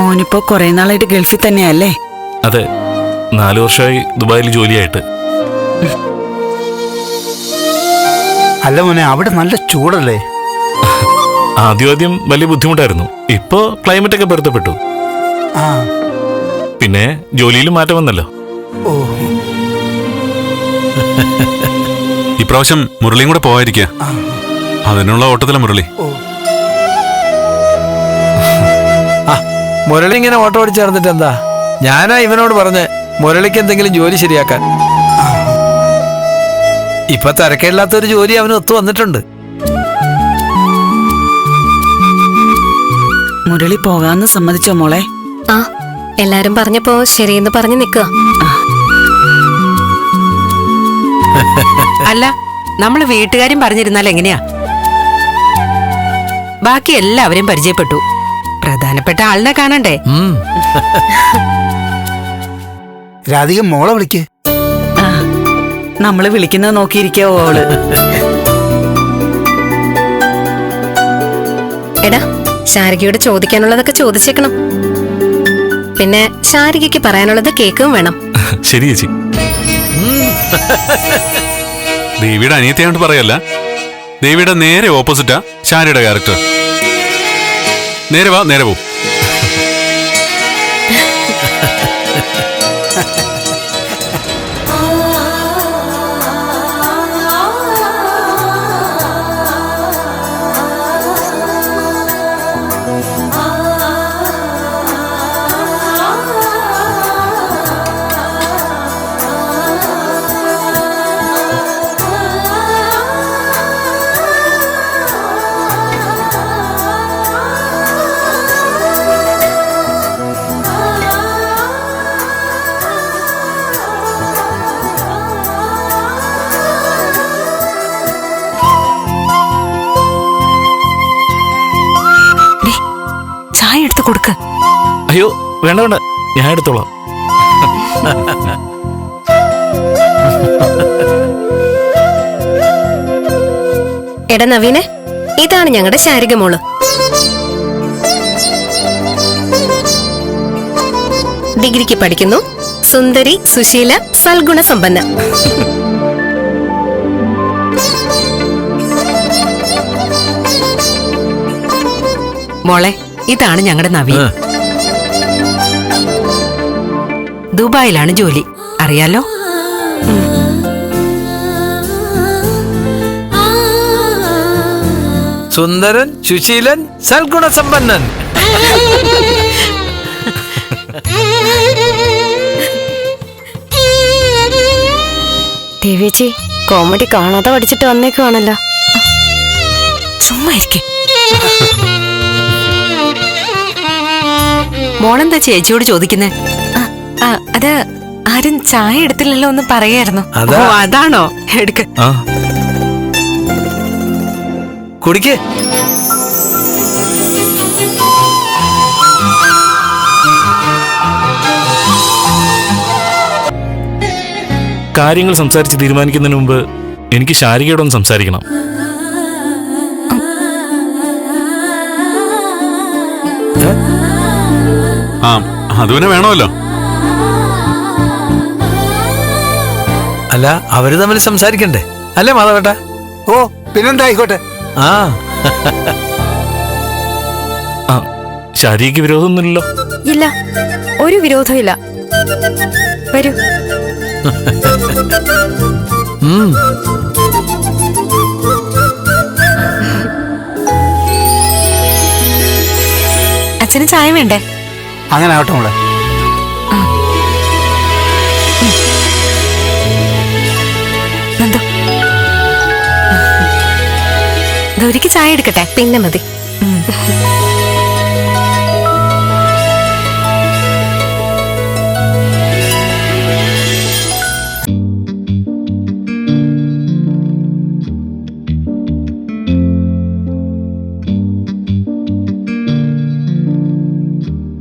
മോനിപ്പോ കുറെ നാളായിട്ട് ഗൾഫിൽ തന്നെയല്ലേ? അതെ നാലു വർഷമായി ദുബായിൽ ജോലിയായിട്ട്. അല്ല മോനെ അവിടെ നല്ല ചൂടല്ലേ? ആദ്യം ആദ്യം വലിയ ബുദ്ധിമുട്ടായിരുന്നു. ഇപ്പോ ക്ലൈമറ്റ് ഒക്കെ പൊരുത്തപ്പെട്ടു. ആ. പിന്നെ ജോലിയിലും മാറ്റം വന്നല്ലോ. ഓ. ഇപ്രാവശ്യം മുരളിയും കൂടെ പോവായിരിക്കുക ആ, അതിനുള്ള ഓട്ടത്തിലെ മുരളി. മുരളി ഇങ്ങനെ ഓട്ടോ ഓടിച്ച് നടന്നിട്ട് എന്താ? ഞാനാ ഇവനോട് പറഞ്ഞ് മുരളിക്ക് എന്തെങ്കിലും ജോലി ശരിയാക്കാൻ. ഇപ്പൊ തിരക്കില്ലാത്ത ഒരു ജോലി അവന് ഒത്തു വന്നിട്ടുണ്ട്. മുരളി പോകാന്ന് സമ്മതിച്ചോ മോളെ? ആ എല്ലാരും പറഞ്ഞപ്പോ ശരിയെന്ന് പറഞ്ഞു നിക്കുക അല്ല നമ്മൾ വീട്ടുകാരും പറഞ്ഞിരുന്നാൽ എങ്ങനെയാ? ബാക്കി എല്ലാവരെയും പരിചയപ്പെട്ടു. പ്രധാനപ്പെട്ട ആളിനെ കാണണ്ടേ? രാധിക മോളെ വിളിക്ക്. നമ്മൾ വിളിക്കുന്നത് നോക്കിയിരിക്കോ ഓൾ. എടാ ശാരികയോട് ചോദിക്കാനുള്ളതൊക്കെ ചോദിച്ചേക്കണം. പിന്നെ ശാരികയ്ക്ക് പറയാനുള്ളത് കേക്കും വേണം. ശരി ചേച്ചി. ദേവിയുടെ അനിയത്തിയായോണ്ട് പറയല്ല. ദേവിയുടെ നേരെ ഓപ്പോസിറ്റാ ശാരിയുടെ ക്യാരക്ടർ. നേരെ വാ നേരെ പോ. ചായ എടുത്ത് കൊടുക്ക്. അയ്യോ വേണ്ട വേണ്ട. ഞാൻ എടുത്തോളാം. എടാ നവീനെ ഇതാണ് ഞങ്ങളുടെ ശാരിക മോൾ. ഡിഗ്രിക്ക് പഠിക്കുന്നു. സുന്ദരി സുശീല സൽഗുണ സമ്പന്ന. മോളെ ഇതാണ് ഞങ്ങളുടെ നവീൻ ദുബായിലാണ് ജോലി. അറിയാലോ? സുന്ദരൻ സുശീലൻ സൽഗുണസമ്പന്നൻ. ദേവിയേച്ചി കോമഡി കാണാതെ പഠിച്ചിട്ട് വന്നേക്കുവാണല്ലോ. ചുമ്മാ ഇരിക്കെ. മോളെന്താ ചേച്ചിയോട് ചോദിക്കുന്നേ? അത് ആരും ചായ എടുത്തില്ലല്ലോ ഒന്ന് പറയായിരുന്നു. അതാ. അതാണോ? എടുക്ക. ആ. കുടിക്ക്. കാര്യങ്ങൾ സംസാരിച്ച് തീരുമാനിക്കുന്നതിന് മുമ്പ് എനിക്ക് ശാരികയോടൊന്ന് സംസാരിക്കണം. ആ അത് പിന്നെ വേണമല്ലോ. അല്ല അവർ തമ്മിൽ സംസാരിക്കണ്ടേ? അല്ലേ മാധവേട്ട? ഓ പിന്നെന്താ ആയിക്കോട്ടെ ആ ശാരീരിക വിരോധമൊന്നുമില്ലല്ലോ? ഇല്ല ഒരു വിരോധമില്ല. വരൂ. ഉം. അച്ഛന് ചായ വേണ്ടേ? അങ്ങനെ ആവട്ടെ മോളെ. നന്ദു. ഗൗരിക്ക് ചായ എടുക്കട്ടെ? പിന്നെ മതി.